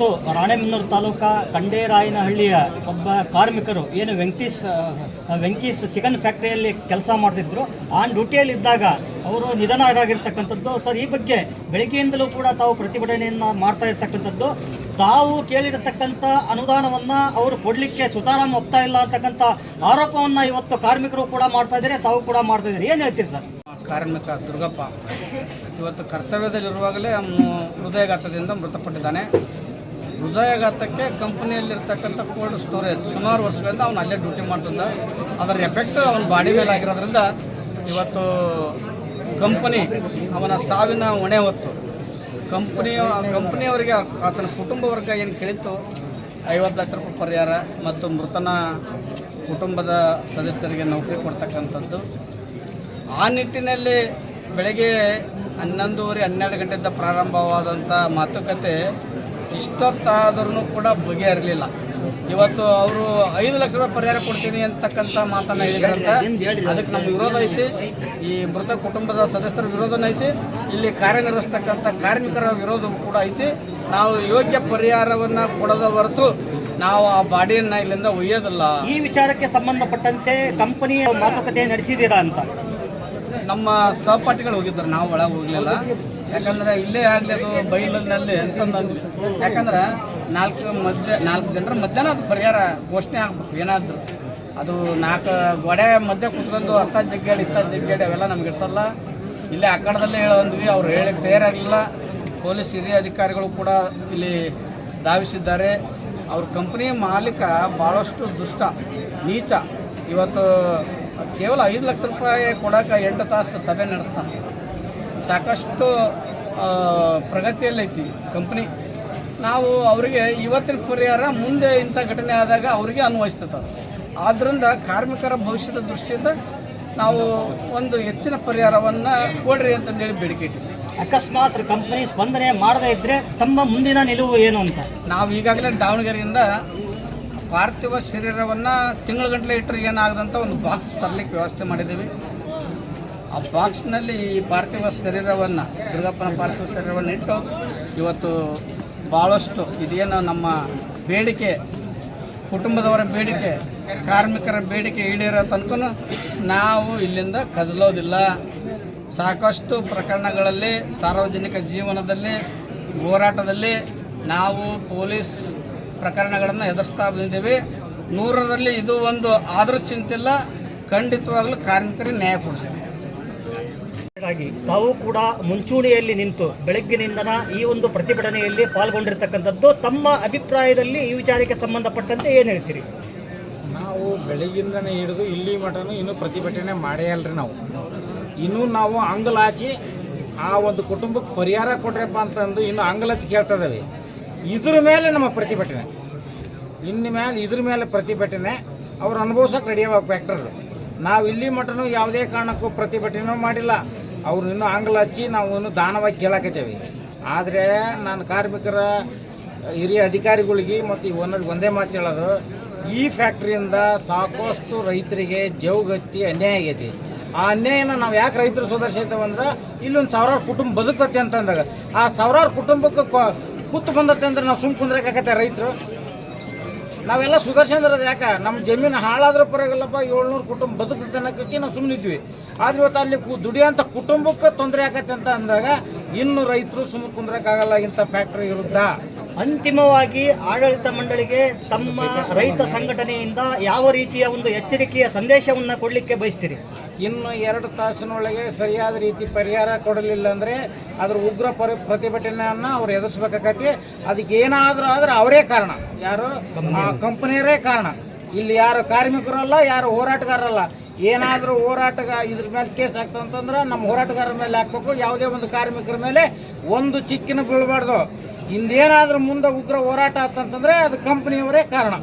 ಇವತ್ತು ರಾಣೆಬೆನ್ನೂರು ತಾಲೂಕಾ ಕಂಡೇರಾಯನಹಳ್ಳಿಯ ಒಬ್ಬ ಕಾರ್ಮಿಕರು ಏನು ವೆಂಕಟೇಶ್ ವೆಂಕಟೇಶ್ ಚಿಕನ್ ಫ್ಯಾಕ್ಟ್ರಿಯಲ್ಲಿ ಕೆಲಸ ಮಾಡ್ತಿದ್ರು ಆನ್ ಡ್ಯೂಟಿಯಲ್ಲಿ ಇದ್ದಾಗ ಅವರು ನಿಧನ ಆಗಿರ್ತಕ್ಕಂಥದ್ದು ಸರ್, ಈ ಬಗ್ಗೆ ಬೆಳಗ್ಗೆಯಿಂದಲೂ ಕೂಡ ತಾವು ಪ್ರತಿಭಟನೆಯನ್ನು ಮಾಡ್ತಾ ಇರ್ತಕ್ಕಂಥದ್ದು. ತಾವು ಕೇಳಿರತಕ್ಕಂಥ ಅನುದಾನವನ್ನು ಅವರು ಕೊಡಲಿಕ್ಕೆ ಸುತಾರಾಮ್ ಒಪ್ತಾ ಇಲ್ಲ ಅಂತಕ್ಕಂಥ ಆರೋಪವನ್ನು ಇವತ್ತು ಕಾರ್ಮಿಕರು ಕೂಡ ಮಾಡ್ತಾ ಇದ್ದಾರೆ, ತಾವು ಕೂಡ ಮಾಡ್ತಾ ಇದ್ದಾರೆ. ಏನು ಹೇಳ್ತೀರಿ ಸರ್? ಕಾರ್ಮಿಕ ದುರ್ಗಪ್ಪ, ಇವತ್ತು ಕರ್ತವ್ಯದಲ್ಲಿರುವಾಗಲೇ ಹೃದಯಘಾತದಿಂದ ಮೃತಪಟ್ಟಿದ್ದಾನೆ. ಹೃದಯಘಾತಕ್ಕೆ ಕಂಪ್ನಿಯಲ್ಲಿರ್ತಕ್ಕಂಥ ಕೋಲ್ಡ್ ಸ್ಟೋರೇಜ್ ಸುಮಾರು ವರ್ಷಗಳಿಂದ ಅವನು ಅಲ್ಲೇ ಡ್ಯೂಟಿ ಮಾಡ್ತಿದ್ದ. ಅದರ ಎಫೆಕ್ಟ್ ಅವನ ಬಾಡಿ ಮೇಲೆ ಆಗಿರೋದ್ರಿಂದ ಇವತ್ತು ಕಂಪನಿ ಅವನ ಸಾವಿನ ಹೊಣೆ ಹೊತ್ತು ಕಂಪನಿಯ ಕಂಪ್ನಿಯವರಿಗೆ ಆತನ ಕುಟುಂಬ ವರ್ಗ ಏನು ಕೇಳಿತ್ತು? ಐವತ್ತು ಲಕ್ಷ ರೂಪಾಯಿ ಪರಿಹಾರ ಮತ್ತು ಮೃತನ ಕುಟುಂಬದ ಸದಸ್ಯರಿಗೆ ನೌಕರಿ ಕೊಡ್ತಕ್ಕಂಥದ್ದು. ಆ ನಿಟ್ಟಿನಲ್ಲಿ ಬೆಳಗ್ಗೆ ಹನ್ನೊಂದೂವರೆ ಹನ್ನೆರಡು ಗಂಟೆಯಿಂದ ಪ್ರಾರಂಭವಾದಂಥ ಮಾತುಕತೆ ಇಷ್ಟೊತ್ತಾದ್ರೂ ಕೂಡ ಬಗೆಹರಲಿಲ್ಲ ಇವತ್ತು ಅವರು ಐದು ಲಕ್ಷ ರೂಪಾಯಿ ಪರಿಹಾರ ಕೊಡ್ತೀನಿ ಅಂತಕ್ಕಂಥ ಮಾತನ್ನು ಹೇಳಿದ್ರಂತ. ಅದಕ್ಕೆ ನಮ್ಮ ವಿರೋಧ ಐತಿ. ಈ ಮೃತ ಕುಟುಂಬದ ಸದಸ್ಯರ ವಿರೋಧನೂ ಐತಿ. ಇಲ್ಲಿ ಕಾರ್ಯನಿರ್ವಹಿಸ್ತಕ್ಕಂಥ ಕಾರ್ಮಿಕರ ವಿರೋಧವೂ ಕೂಡ ಐತಿ. ನಾವು ಯೋಗ್ಯ ಪರಿಹಾರವನ್ನು ಕೊಡದ ಹೊರತು ನಾವು ಆ ಬಾಡಿಯನ್ನು ಇಲ್ಲಿಂದ ಒಯ್ಯೋದಿಲ್ಲ. ಈ ವಿಚಾರಕ್ಕೆ ಸಂಬಂಧಪಟ್ಟಂತೆ ಕಂಪನಿ ಮಾತುಕತೆ ನಡೆಸಿದ್ದೀರಾ ಅಂತ? ನಮ್ಮ ಸಹಪಾಠಿಗಳು ಹೋಗಿದ್ರು ನಾವು ಒಳಗೆ ಹೋಗಲಿಲ್ಲ. ಯಾಕಂದ್ರೆ ಇಲ್ಲೇ ಆಗಲಿ ಅದು ಬೈಲಲ್ಲಿ ಅಂತಂದು ಯಾಕಂದ್ರೆ ನಾಲ್ಕು ಮಧ್ಯ ನಾಲ್ಕು ಜನರ ಮಧ್ಯಾಹ್ನ ಅದು ಪರಿಹಾರ ಘೋಷಣೆ ಆಗ್ಬೇಕು, ಏನಾದ್ರು. ಅದು ನಾಲ್ಕು ಗೋಡೆ ಮಧ್ಯೆ ಕುತ್ಕೊಂಡು ಅರ್ಥ ಜಗ್ಗಾಡಿ ಇತ್ತ ಜಗ್ಗಾಡಿ ಅವೆಲ್ಲ ನಮ್ಗೆ ಇಡ್ಸಲ್ಲ. ಇಲ್ಲೇ ಆ ಕಡದಲ್ಲೇ ಹೇಳಂದ್ವಿ, ಅವ್ರು ಹೇಳಕ್ಕೆ ತಯಾರಾಗಲಿಲ್ಲ. ಪೊಲೀಸ್ ಹಿರಿಯ ಅಧಿಕಾರಿಗಳು ಕೂಡ ಇಲ್ಲಿ ಧಾವಿಸಿದ್ದಾರೆ. ಅವ್ರ ಕಂಪ್ನಿ ಮಾಲೀಕ ಭಾಳಷ್ಟು ದುಷ್ಟ, ನೀಚ. ಇವತ್ತು ಕೇವಲ ಐದು ಲಕ್ಷ ರೂಪಾಯಿ ಕೊಡೋಕೆ ಎಂಟು ತಾಸು ಸಭೆ ನಡೆಸ್ತಾನೆ. ಸಾಕಷ್ಟು ಪ್ರಗತಿಯಲ್ಲೈತಿ ಕಂಪ್ನಿ ನಾವು ಅವರಿಗೆ ಇವತ್ತಿನ ಪರಿಹಾರ ಮುಂದೆ ಇಂಥ ಘಟನೆ ಆದಾಗ ಅವರಿಗೆ ಅನ್ವಯಿಸ್ತದೆ. ಆದ್ದರಿಂದ ಕಾರ್ಮಿಕರ ಭವಿಷ್ಯದ ದೃಷ್ಟಿಯಿಂದ ನಾವು ಒಂದು ಹೆಚ್ಚಿನ ಪರಿಹಾರವನ್ನು ಕೊಡ್ರಿ ಅಂತಂದೇಳಿ ಬೇಡಿಕೆ ಇಟ್ಟಿದ್ವಿ ಅಕಸ್ಮಾತ್ ಕಂಪನಿ ಸ್ಪಂದನೆ ಮಾಡದೇ ಇದ್ದರೆ ತಮ್ಮ ಮುಂದಿನ ನಿಲುವು ಏನು ಅಂತ? ನಾವು ಈಗಾಗಲೇ ದಾವಣಗೆರೆಯಿಂದ ಪಾರ್ಥಿವ ಶರೀರವನ್ನು ತಿಂಗಳ ಗಂಟಲೆ ಇಟ್ಟರೆ ಏನಾಗದಂಥ ಒಂದು ಬಾಕ್ಸ್ ತರಲಿಕ್ಕೆ ವ್ಯವಸ್ಥೆ ಮಾಡಿದ್ದೀವಿ. ಆ ಬಾಕ್ಸ್ನಲ್ಲಿ ಈ ಪಾರ್ಥಿವ ಶರೀರವನ್ನು, ದುರ್ಗಪ್ಪನ ಪಾರ್ಥಿವ ಶರೀರವನ್ನು ಇಟ್ಟು ಇವತ್ತು ಭಾಳಷ್ಟು ಇದೇನು ನಮ್ಮ ಬೇಡಿಕೆ, ಕುಟುಂಬದವರ ಬೇಡಿಕೆ, ಕಾರ್ಮಿಕರ ಬೇಡಿಕೆ ಈಡೇರೋ ತನಕ ನಾವು ಇಲ್ಲಿಂದ ಕದಲೋದಿಲ್ಲ. ಸಾಕಷ್ಟು ಪ್ರಕರಣಗಳಲ್ಲಿ, ಸಾರ್ವಜನಿಕ ಜೀವನದಲ್ಲಿ, ಹೋರಾಟದಲ್ಲಿ ನಾವು ಪೊಲೀಸ್ ಪ್ರಕರಣಗಳನ್ನು ಎದುರಿಸ್ತಾ ಬಂದಿದ್ದೀವಿ. ನೂರರಲ್ಲಿ ಇದು ಒಂದು ಆದರೂ ಚಿಂತಿಲ್ಲ, ಖಂಡಿತವಾಗಲೂ ಕಾರ್ಮಿಕರಿಗೆ ನ್ಯಾಯ ಕೊಡಿಸ್ತೀವಿ. ತಾವು ಕೂಡ ಮುಂಚೂಣಿಯಲ್ಲಿ ನಿಂತು ಬೆಳಗ್ಗಿನಿಂದನ ಈ ಒಂದು ಪ್ರತಿಭಟನೆಯಲ್ಲಿ ಪಾಲ್ಗೊಂಡಿರ್ತಕ್ಕಂಥದ್ದು ತಮ್ಮ ಅಭಿಪ್ರಾಯದಲ್ಲಿ ಈ ವಿಚಾರಕ್ಕೆ ಸಂಬಂಧಪಟ್ಟಂತೆ ಏನು ಹೇಳ್ತೀರಿ? ನಾವು ಬೆಳಗಿಂದನೇ ಹಿಡಿದು ಇಲ್ಲಿ ಮಠನೂ ಇನ್ನೂ ಪ್ರತಿಭಟನೆ ಮಾಡೇ ಅಲ್ರಿ ನಾವು. ಇನ್ನೂ ನಾವು ಅಂಗಲಾಚಿ ಆ ಒಂದು ಕುಟುಂಬಕ್ಕೆ ಪರಿಹಾರ ಕೊಡ್ರಪ್ಪ ಅಂತಂದು ಇನ್ನು ಅಂಗಲಾಚಿ ಕೇಳ್ತಾ ಇದ್ದೀವಿ. ಇದ್ರ ಮೇಲೆ ನಮ್ಮ ಪ್ರತಿಭಟನೆ. ಇನ್ನು ಮೇಲೆ ಇದ್ರ ಮೇಲೆ ಪ್ರತಿಭಟನೆ ಅವ್ರು ಅನುಭವಿಸೋಕೆ ರೆಡಿಯಾಗ ಆಗ್ಬೇಕು ಫ್ಯಾಕ್ಟರ್ ನಾವು ಇಲ್ಲಿ ಮಟನೂ ಯಾವುದೇ ಕಾರಣಕ್ಕೂ ಪ್ರತಿಭಟನೆ ಮಾಡಿಲ್ಲ. ಅವ್ರು ಇನ್ನೂ ಆಂಗ್ಲ ಹಚ್ಚಿ ನಾವು ಇನ್ನೂ ದಾನವಾಗಿ ಕೇಳಾಕತ್ತೇವೆ. ಆದರೆ ನಾನು ಕಾರ್ಮಿಕರ ಹಿರಿಯ ಅಧಿಕಾರಿಗಳಿಗೆ ಮತ್ತು ಈ ಓನರ್ಗೆ ಒಂದೇ ಮಾತು ಹೇಳೋದು, ಈ ಫ್ಯಾಕ್ಟ್ರಿಯಿಂದ ಸಾಕಷ್ಟು ರೈತರಿಗೆ ಜೌಗತ್ತಿ ಅನ್ಯಾಯ ಆಗೈತಿ. ಆ ಅನ್ಯಾಯನ ನಾವು ಯಾಕೆ ರೈತರು ಅಂದ್ರೆ, ಇಲ್ಲೊಂದು ಸಾವಿರಾರು ಕುಟುಂಬ ಬದುಕತ್ತೆ ಅಂತಂದಾಗ. ಆ ಸಾವಿರಾರು ಕುಟುಂಬಕ್ಕೆ ಕುತ್ತು ಬಂದತ್ತೆ ಅಂದ್ರೆ ನಾವು ಸುಮ್ ಕುಂದ್ರಕ್ಕಾಗತ್ತೆ ರೈತರು. ನಾವೆಲ್ಲ ಸುಧಾರಿಸಿದ್ರೆ ಯಾಕೆ? ನಮ್ಮ ಜಮೀನು ಹಾಳಾದ್ರೂ ಪರವಾಗಿಲ್ಲಪ್ಪ, ಏಳ್ನೂರು ಕುಟುಂಬ ಬದುಕುತ್ತೆ ಅನ್ನೋಕ್ಕೆ ನಾವು ಸುಮ್ಮನಿದ್ವಿ ಆದ್ರೆ ಇವತ್ತು ಅಲ್ಲಿ ದುಡಿಯೋಂಥ ಕುಟುಂಬಕ್ಕೆ ತೊಂದರೆ ಆಗತ್ತೆ ಅಂತ ಅಂದಾಗ ಇನ್ನು ರೈತರು ಸುಮ್ಮನೆ ಕುಂದ್ರಕ್ಕಾಗಲ್ಲ ಇಂಥ ಫ್ಯಾಕ್ಟ್ರಿ ವಿರುದ್ಧ. ಅಂತಿಮವಾಗಿ ಆಡಳಿತ ಮಂಡಳಿಗೆ ತಮ್ಮ ರೈತ ಸಂಘಟನೆಯಿಂದ ಯಾವ ರೀತಿಯ ಒಂದು ಎಚ್ಚರಿಕೆಯ ಸಂದೇಶವನ್ನು ಕೊಡಲಿಕ್ಕೆ ಬಯಸ್ತೀರಿ? ಇನ್ನು ಎರಡು ತಾಸಿನೊಳಗೆ ಸರಿಯಾದ ರೀತಿ ಪರಿಹಾರ ಕೊಡಲಿಲ್ಲ ಅಂದರೆ ಅದ್ರ ಉಗ್ರ ಪರಿ ಪ್ರತಿಭಟನೆಯನ್ನು ಅವ್ರು ಎದುರಿಸ್ಬೇಕಾಗತ್ತೆ. ಅದಕ್ಕೆ ಏನಾದರೂ ಆದ್ರೆ ಅವರೇ ಕಾರಣ. ಯಾರು? ಕಂಪ್ನಿಯವರೇ ಕಾರಣ. ಇಲ್ಲಿ ಯಾರು ಕಾರ್ಮಿಕರಲ್ಲ ಯಾರು ಹೋರಾಟಗಾರರಲ್ಲ ಏನಾದರೂ ಹೋರಾಟಗ ಇದ್ರ ಮೇಲೆ ಕೇಸ್ ಆಗ್ತಂತಂದ್ರೆ ನಮ್ಮ ಹೋರಾಟಗಾರರ ಮೇಲೆ ಹಾಕ್ಬೇಕು. ಯಾವುದೇ ಒಂದು ಕಾರ್ಮಿಕರ ಮೇಲೆ ಒಂದು ಚಿಕ್ಕಿನ ಬೀಳಬಾರ್ದು. ಇಂದೇನಾದರೂ ಮುಂದೆ ಉಗ್ರ ಹೋರಾಟ ಆಯ್ತಂತಂದರೆ ಅದು ಕಂಪ್ನಿಯವರೇ ಕಾರಣ.